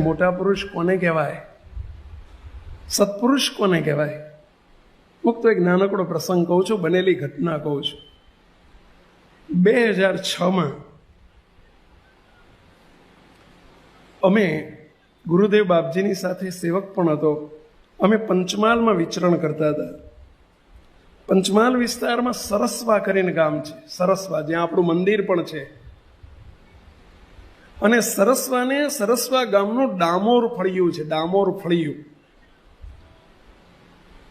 મોટા પુરુષ કોને કહેવાય? સત્પુરુષ કોને કહેવાય? મુક્ત એક નાનકડો પ્રસંગ કહું છું, બનેલી ઘટના કહું છું. બે હજાર છમાં અમે ગુરુદેવ બાપજીની સાથે સેવક પણ હતો. અમે પંચમહાલમાં વિચરણ કરતા હતા. પંચમહાલ વિસ્તારમાં સરસવા કરીને ગામ છે. સરસવા, જ્યાં આપણું મંદિર પણ છે. અને સરસવાને સરસવા ગામનું ડામોર ફળિયું છે, ડામોર ફળિયું.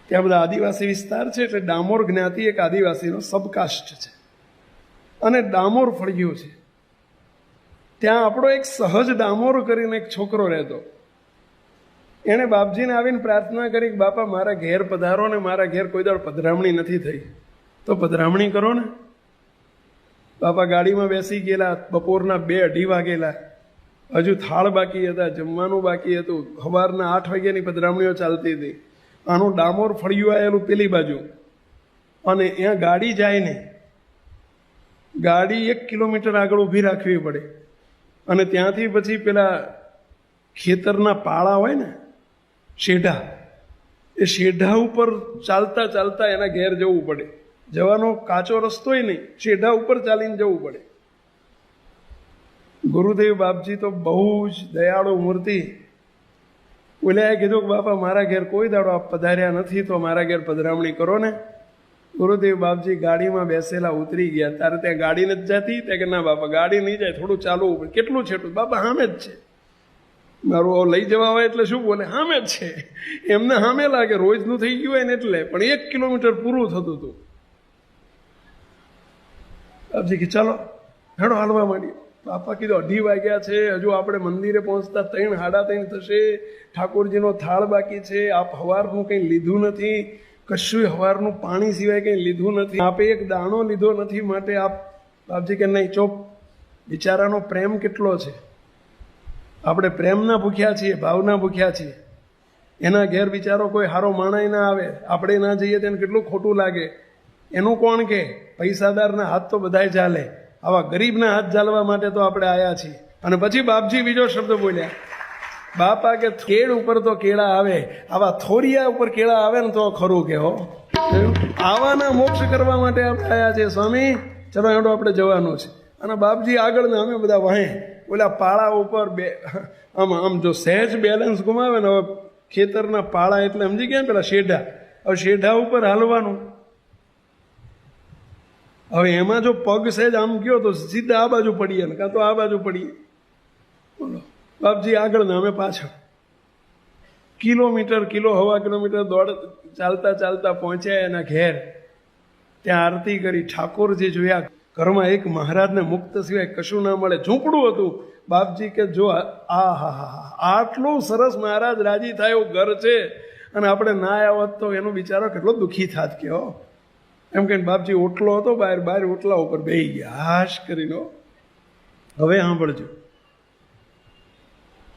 ત્યાં બધા આદિવાસી વિસ્તાર છે, એટલે ડામોર જ્ઞાતિ એક આદિવાસીનો સબકાસ્ટ છે. અને ડામોર ફળિયું છે. ત્યાં આપણો એક સહજ ડામોર કરીને એક છોકરો રહેતો. એણે બાપજીને આવીને પ્રાર્થના કરી કે, બાપા, મારા ઘેર પધારો ને મારા ઘેર કોઈ દાડ પધરામણી નથી થઈ. તો પધરામણી કરો ને. બાપા ગાડીમાં બેસી ગયેલા, બપોરના બે અઢી વાગેલા. હજુ થાળ બાકી હતા, જમવાનું બાકી હતું. સવારના આઠ વાગ્યાની પધરામણીઓ ચાલતી હતી. આનું ડામોર ફળિયું આવેલું પેલી બાજુ. અને ત્યાં ગાડી જાય ને, ગાડી એક કિલોમીટર આગળ ઊભી રાખવી પડે. અને ત્યાંથી પછી પેલા ખેતરના પાળા હોય ને, શેઢા, એ શેઢા ઉપર ચાલતા ચાલતા એના ઘેર જવું પડે. જવાનો કાચો રસ્તોય નહીં ચેઢા ઉપર ચાલીને જવું પડે. ગુરુદેવ બાપજી તો બહુ જ દયાળુ મૂર્તિ. ઓલાએ કીધું કે, બાપા, મારા ઘેર કોઈ દાડો આપ પધાર્યા નથી, તો મારા ઘેર પધરામણી કરો ને. ગુરુદેવ બાપજી ગાડીમાં બેસેલા ઉતરી ગયા. તારે ત્યાં ગાડી નથી જતી? ત્યાં કે, ના, બાપા, ગાડી નહીં જાય, થોડું ચાલવું પડે. કેટલું છેટું? બાપા સામે જ છે. મારું લઈ જવા હોય એટલે શું બોલે? સામે જ છે. એમને સામે લાગે, રોજનું થઈ ગયું હોય ને એટલે. પણ એક કિલોમીટર પૂરું થતું હતું. બાપજી કે ચાલો, હેડો હાલવા માંડીએ. બાપા કીધું, અઢી વાગ્યા છે, હજુ આપણે મંદિરે પહોંચતા ત્રણ, હાડા ત્રણ થશે, ઠાકોરજીનો થાળ બાકી છે, આપ હવારનું કંઈ લીધું નથી કશું હવારનું પાણી સિવાય કંઈ લીધું નથી. આપે એક દાણો લીધો નથી માટે આપ બાપજી કે નહીં, ચોપ, બિચારાનો પ્રેમ કેટલો છે? આપણે પ્રેમના ભૂખ્યા છીએ, ભાવના ભૂખ્યા છીએ. એના ઘેર બિચારો કોઈ હારો માણાય ના આવે, આપણે ના જઈએ તેને કેટલું ખોટું લાગે. એનું કોણ કે? પૈસાદારના હાથ તો બધાય ચાલે. આવા ગરીબના હાથ ચાલવા માટે તો આપણે આયા છીએ. અને પછી બાપજી બીજો શબ્દ બોલ્યા. બાપા કે કેળ ઉપર તો કેળા આવે. આવા થોરિયા ઉપર કેળા આવે ને તો ખરું કે હો. આવાના મોક્ષ કરવા માટે આપણે આયા છે સ્વામી. ચલો એડો આપણે જવાનું છે. અને બાપજી આગળ ને અમે બધા વહે. ઓલા પાળા ઉપર બે આમ આમ જો સહેજ બેલેન્સ ગુમાવે ને, હવે ખેતરના પાળા એટલે સમજી ગયા પેલા શેઢા. હવે શેઢા ઉપર હાલવાનું. હવે એમાં જો પગ સહેજ આમ ગયો તો સીધા આ બાજુ પડીએ ને, કાં તો આ બાજુ પડીએ. બોલો, બાપજી આગળ ને અમે પાછળ. કિલોમીટર, કિલો હવા કિલોમીટર દોડ ચાલતા ચાલતા પહોંચ્યા એના ઘેર. ત્યાં આરતી કરી, ઠાકોરજી જોયા, ઘરમાં એક મહારાજને મુક્ત સિવાય કશું ના મળે. ઝૂંપડું હતું. બાપજી કે જો આ હા હા આટલું સરસ મહારાજ રાજી થાય એવું ઘર છે. અને આપણે ના આવત તો એનો બિચારો કેટલો દુઃખી થાત કે એમ કહીને બાપજી ઓટલો હતો બહાર બહાર ઓટલા ઉપર બે ગયા. હાશ કરીને હવે સાંભળજો.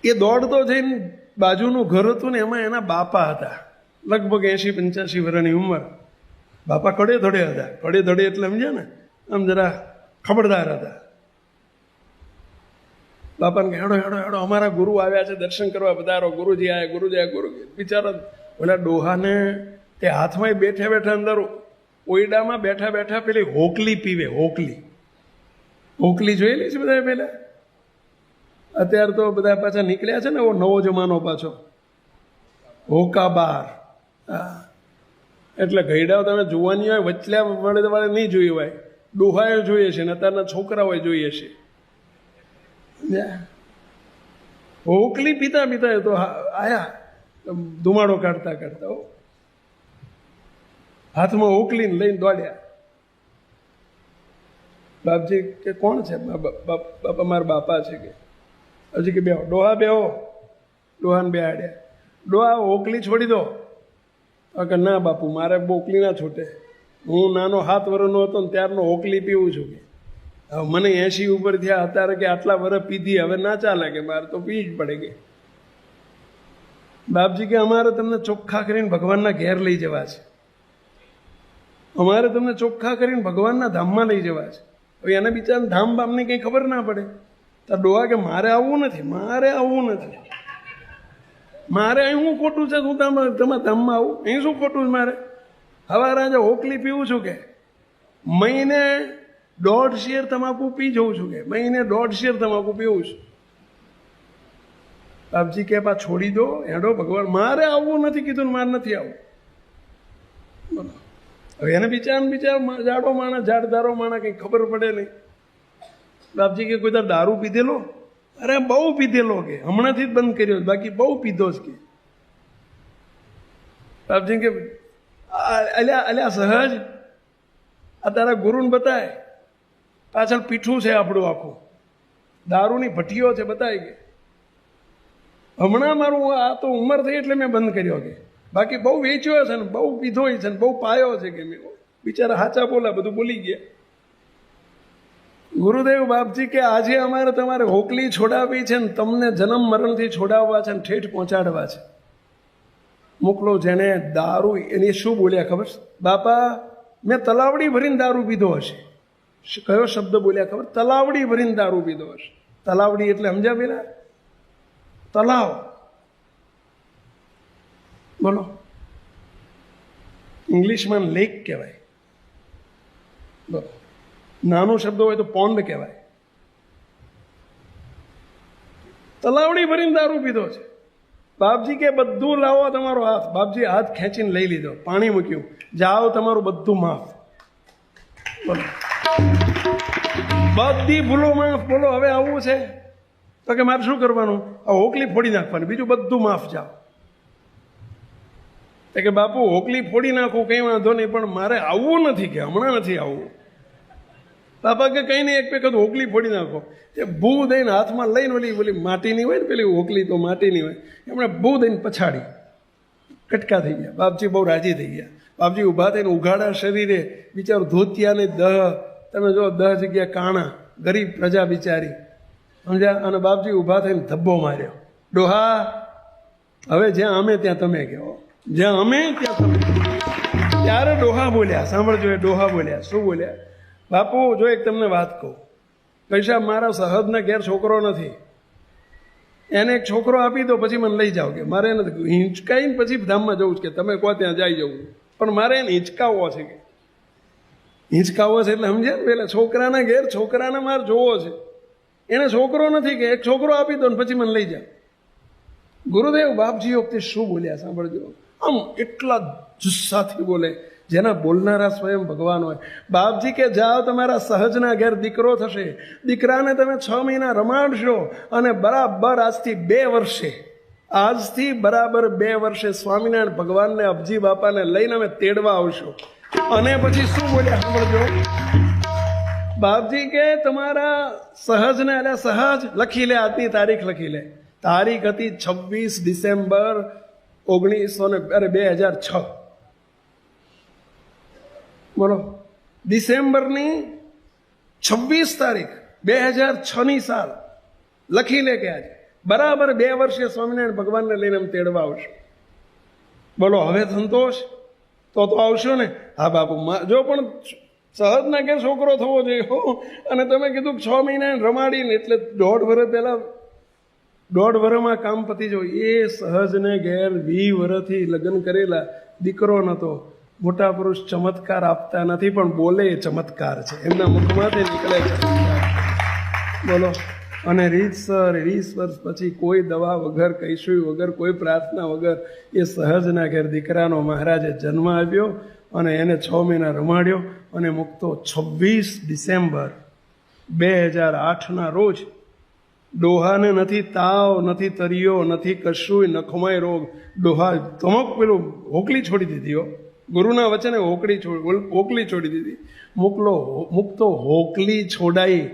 એ દોડતો જઈને બાજુનું ઘર હતું ને, એમાં એના બાપા હતા. લગભગ એંશી પંચ્યાસી વર્ષની ઉંમર. બાપા કડે ધડે હતા. કડે ધડે એટલે સમજ્યા ને? આમ જરા ખબરદાર હતા. બાપાને કે હેડો હેડો હેડો, અમારા ગુરુ આવ્યા છે, દર્શન કરવા પધારો. ગુરુજી આવ્યા ગુરુજી આવ્યા ગુરુ બિચારા ઓલા ડોહાને તે હાથમાં બેઠા બેઠા અંદર ઓયડામાં બેઠા બેઠા પેલી હોકલી પીવે, હોકલી. હોકલી જોયેલી છે બધા પહેલાં? અત્યારે તો બધા પાછા નીકળ્યા છે ને એવો નવો જમાનો પાછો. હોકા બાર હા. એટલે ગઈડાઓ તમે જોવાની હોય વચલ્યા વડે તમારે નહીં જોઈ હોય. ડોહાયો જોઈએ છે ને, અત્યારના છોકરાઓએ જોઈએ છે. હોકલી પીતા પીતા તો આયા. ધુમાડો કાઢતા કાઢતા હો. હાથમાં ઓકલીને લઈને દોડ્યા. બાપજી કે, કોણ છે? બાપા મારા બાપા છે કે. હજી કે, બેહો. ડોહા બેહો. ડોહાને બેહાડ્યા. ડોહા ઓકલી છોડી દો. કે, ના બાપુ, મારે ઓકલી ના છૂટે. હું નાનો હાથ વરનો હતો ને ત્યારનો ઓકલી પીવું છું કે. હવે મને એસી ઉપર થયા અત્યારે કે આટલા વર્ષ પીધી, હવે ના ચાલે કે, મારે તો પી જ પડે કે. બાપજી કે, અમારે તમને ચોખ્ખા કરીને ભગવાનના ઘેર લઈ જવા છે. અમારે તમને ચોખ્ખા કરીને ભગવાનના ધામમાં લઈ જવા છે. હવે એને બિચારા ધામ બામને કંઈ ખબર ના પડે. તો ડોહા કે, મારે આવવું નથી, મારે આવવું નથી. મારે અહીં શું ખોટું છે? શું તમે તમે ધામમાં આવું? અહીં શું ખોટું છે મારે? હવે રાજા હોકલી પીવું છું કે? મહિને દોઢ શેર તમાકુ પી જઉં છું કે? મહિને દોઢ શેર તમાકુ પીવું છું. બાપજી કે પા છોડી દો એડો ભગવાન, મારે આવવું નથી. કીધું મારે નથી આવવું. હવે એને બિચારા બિચાર જાડો માણસ જાડદારો માણસ કંઈ ખબર પડે નહીં. બાપજી કે, કોઈ તાર દારૂ પીધેલો? અરે, બહુ પીધેલો કે. હમણાંથી જ બંધ કર્યો બાકી બહુ પીધો જ કે. બાપજી કે અલ્યા અલ્યા, સહજ. આ તારા ગુરુને બતાય. પાછળ પીઠું છે આપણું આખું. દારૂની ભઠ્ઠીઓ છે, બતાય કે. હમણાં મારું આ તો ઉંમર થઈ એટલે મેં બંધ કર્યો કે. બાકી બહુ વેચ્યો છે ને, બહુ પીધો છે ને, બહુ પાયો છે કે બિચારા હાચા બોલા, બધું બોલી ગયા. ગુરુદેવ બાપજી કે આજે અમારે તમારે હોકલી છોડાવી છે ને, તમને જન્મ મરણથી છોડાવવા છે ને, ઠેઠ પહોંચાડવા છે. મોકલો જેને દારૂ, એની શું બોલ્યા ખબર? બાપા, મેં તલાવડી ભરીને દારૂ પીધો હશે. કયો શબ્દ બોલ્યા ખબર? તલાવડી ભરીને દારૂ પીધો હશે. તલાવડી એટલે સમજ્યા પેલા? તલાવ. બોલો. ઇંગ્લિશમાં લેક કહેવાય. બોલો. નાનો શબ્દ હોય તો પોન્ડ કહેવાય. તલાવડી ભરીને દારૂ પીધો છે. બાપજી કે બધું લાવો તમારો હાથ. બાપજી હાથ ખેંચીને લઈ લીધો. પાણી મૂક્યું. જાઓ તમારું બધું માફ. બોલો. બધી ભૂલો માફ. બોલો, હવે આવવું છે? તો કે મારે શું કરવાનું? આ હોકલી ફોડી નાખવાની. બીજું બધું માફ જાઓ. તો કે, બાપુ હોકલી ફોડી નાખું, કંઈ વાંધો નહીં, પણ મારે આવવું નથી કે, હમણાં નથી આવવું. બાપા કે, કંઈ નહીં, એક વખત હોકલી ફોડી નાખો. એ ભૂ દઈને હાથમાં લઈને ઓલી ઓલી માટીની હોય ને, પેલી હોકલી તો માટીની હોય, એમણે ભૂ દઈને પછાડી. કટકા થઈ ગયા. બાપજી બહુ રાજી થઈ ગયા. બાપજી ઊભા થઈને ઉઘાડા શરીરે બિચારું ધોતિયાને દહ. તમે જો, દહ જગ્યા કાણા, ગરીબ પ્રજા બિચારી. સમજ્યા? અને બાપજી ઊભા થઈને ધબ્બો માર્યો. ડોહા, હવે જ્યાં અમે ત્યાં તમે કહો. જ્યાં અમે ત્યાં તમે ત્યારે ડોહા બોલ્યા, સાંભળજો એ ડોહા બોલ્યા, શું બોલ્યા? બાપુ, જો એક તમને વાત કહું. પૈસા મારા સહદના ઘેર છોકરો નથી. એને એક છોકરો આપી દો, પછી મને લઈ જાઓ. કે મારે એને હિંચકાઈને પછી ધામમાં જવું છે કે તમે કહો ત્યાં જઈ જવું. પણ મારે એને હિંચકાવવો છે કે. હિંચકાવવો છે એટલે સમજ્યા ને પેલા છોકરાના ઘેર છોકરાને મારે જોવો છે. એને છોકરો નથી કે, એક છોકરો આપી દો ને પછી મને લઈ જાઓ. ગુરુદેવ બાપજી વખતે શું બોલ્યા, સાંભળજો. આમ એટલા જુસ્સાથી બોલે. જેના બોલનારા સ્વયં ભગવાન હોય. બાપજી કે, જાઓ તમારા સહજના ઘેર દીકરો થશે. દીકરાને તમે છ મહિના રમાડશો અને બરાબર આજથી બે વર્ષે, આજથી બરાબર બે વર્ષે સ્વામિનારાયણ ભગવાનને અબજી બાપાને લઈને અમે તેડવા આવશો. અને પછી શું બોલ્યા સાંભળજો. બાપજી કે, તમારા સહજને એટલે સહજ લખી લે, આજની તારીખ લખી લે. તારીખ હતી છવ્વીસ ડિસેમ્બર ઓગણીસો ને અરે, બે હજાર છ. બોલો. ડિસેમ્બરની છવ્વીસ તારીખ, બે હજાર છની સાલ. લખી લે કે આજે. બરાબર બે વર્ષે સ્વામિનારાયણ ભગવાનને લઈને અમે તેડવા આવશે. બોલો, હવે સંતોષ? તો તો આવશો ને. હા, બાપુ જો પણ સહજ ના કે છોકરો થવો જોઈએ, હો. અને તમે કીધું છ મહિના રમાડીને, એટલે દોઢ વર્ષ પહેલા દોઢ વર્ષમાં કામ પતી જવું. એ સહજને ઘેર વી વર્ષથી લગ્ન કરેલા દીકરો નતો. મોટા પુરુષ ચમત્કાર આપતા નથી, પણ બોલે એ ચમત્કાર છે. એમના મુખમાંથી નીકળે ચમત્કાર બોલો. અને રીતસર વીસ વર્ષ પછી કોઈ દવા વગર કૈશું વગર, કોઈ પ્રાર્થના વગર એ સહજના ઘેર દીકરાનો મહારાજે જન્મ આપ્યો અને એને છ મહિના રમાડ્યો અને મૂકતો છવ્વીસ ડિસેમ્બર બે હજાર આઠના રોજ ડોહાને નથી તાવ, નથી તરિયો, નથી કશુંય નખમાય રોગ. ડોહા તમક પેલું હોકલી છોડી દીધી હો. ગુરુના વચને હોકડી છોડ હોકલી છોડી દીધી. મોકલો મુક્તો હોકલી છોડાઈ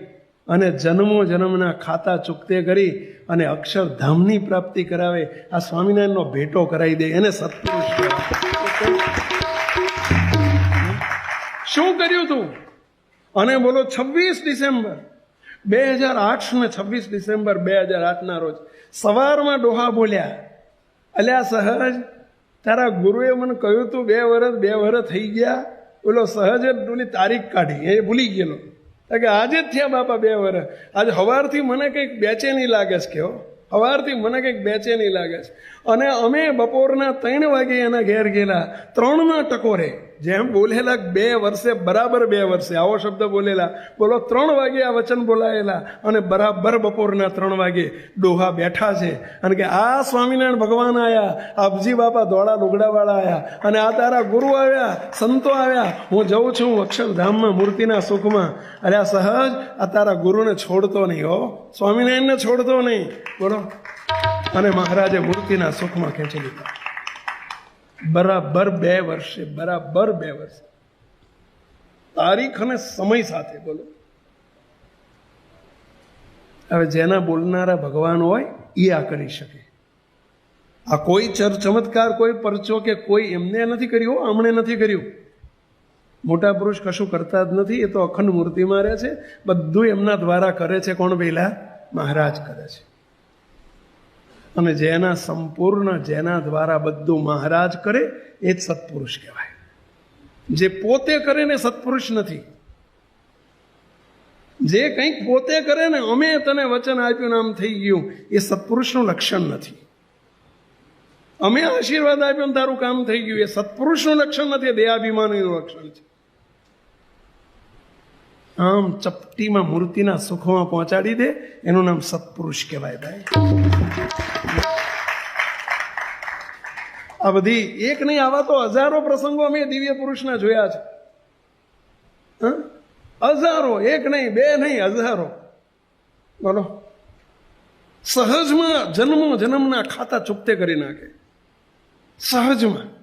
અને જન્મો જન્મના ખાતા ચૂકતે કરી અને અક્ષરધામની પ્રાપ્તિ કરાવે. આ સ્વામિનારાયણનો ભેટો કરાવી દે. એને સત્પુરુષ શું કર્યું તું? અને બોલો, છવ્વીસ ડિસેમ્બર બે હજાર આઠ ને છવ્વીસ ડિસેમ્બર બે હજાર આઠના રોજ સવારમાં ડોહા બોલ્યા, અલ્યા સહજ, તારા ગુરુએ મને કહ્યું તું બે વર્ષ બે વર્ષ થઈ ગયા. બોલો, સહજ જ ઓલી તારીખ કાઢી. એ ભૂલી ગયેલો. કે, આજે જ થયા બાપા બે વર્ષ આજે સવારથી મને કંઈક બેચેની લાગે છે કહો સવારથી મને કંઈક બેચેની લાગે છે. અને અમે બપોરના ત્રણ વાગે એના ઘેર ગયેલા, ત્રણના ટકોરે. જેમ બોલેલા બે વર્ષે, બરાબર બે વર્ષે, આવો શબ્દ બોલેલા. બોલો, ત્રણ વાગે આ વચન બોલાયેલા અને બરાબર બપોરના ત્રણ વાગે ડોહા બેઠા છે. અને કે, આ સ્વામિનારાયણ ભગવાન આવ્યા આપજી બાપા ધોળા લુગડાવાળા આવ્યા અને આ તારા ગુરુ આવ્યા, સંતો આવ્યા. હું જઉં છું અક્ષરધામમાં, મૂર્તિના સુખમાં. અરે, આ સહજ આ તારા ગુરુને છોડતો નહીં હો. સ્વામિનારાયણને છોડતો નહીં. બોલો. અને મહારાજે મૂર્તિના સુખમાં ખેંચી લીધા. બરાબર બે વર્ષે, બરાબર બે વર્ષે. તારીખ અને સમય સાથે બોલો. હવે જેના બોલનારા ભગવાન હોય એ આ કરી શકે. આ કોઈ ચર ચમત્કાર કોઈ પરચો કે કોઈ એમને નથી કર્યું આમણે નથી કર્યું. મોટા પુરુષ કશું કરતા જ નથી, એ તો અખંડ મૂર્તિમાં રહે છે. બધું એમના દ્વારા કરે છે, કોણ પહેલા મહારાજ કરે છે. અને જેના સંપૂર્ણ, જેના દ્વારા બધું મહારાજ કરે, એ જ સત્પુરુષ કહેવાય. જે પોતે કરે ને સત્પુરુષ નથી. જે કંઈક પોતે કરે ને અમે તને વચન આપ્યું નામ થઈ ગયું, એ સત્પુરુષનું લક્ષણ નથી. અમે આશીર્વાદ આપ્યો ને તારું કામ થઈ ગયું, એ સત્પુરુષનું લક્ષણ નથી દેહાભિમાનીનું લક્ષણ છે. આમ ચપટીમાં મૂર્તિના સુખમાં પહોંચાડી દે. એનું નામ સત્પુરુષ કહેવાય ભાઈ. આ બધી એક નહીં, આવા તો હજારો પ્રસંગો અમે દિવ્ય પુરુષના જોયા છે? હજારો, એક નહીં, બે નહીં, હજારો. બોલો. સહજમાં જન્મો જન્મના ખાતા ચૂપતે કરી નાખે. સહજમાં.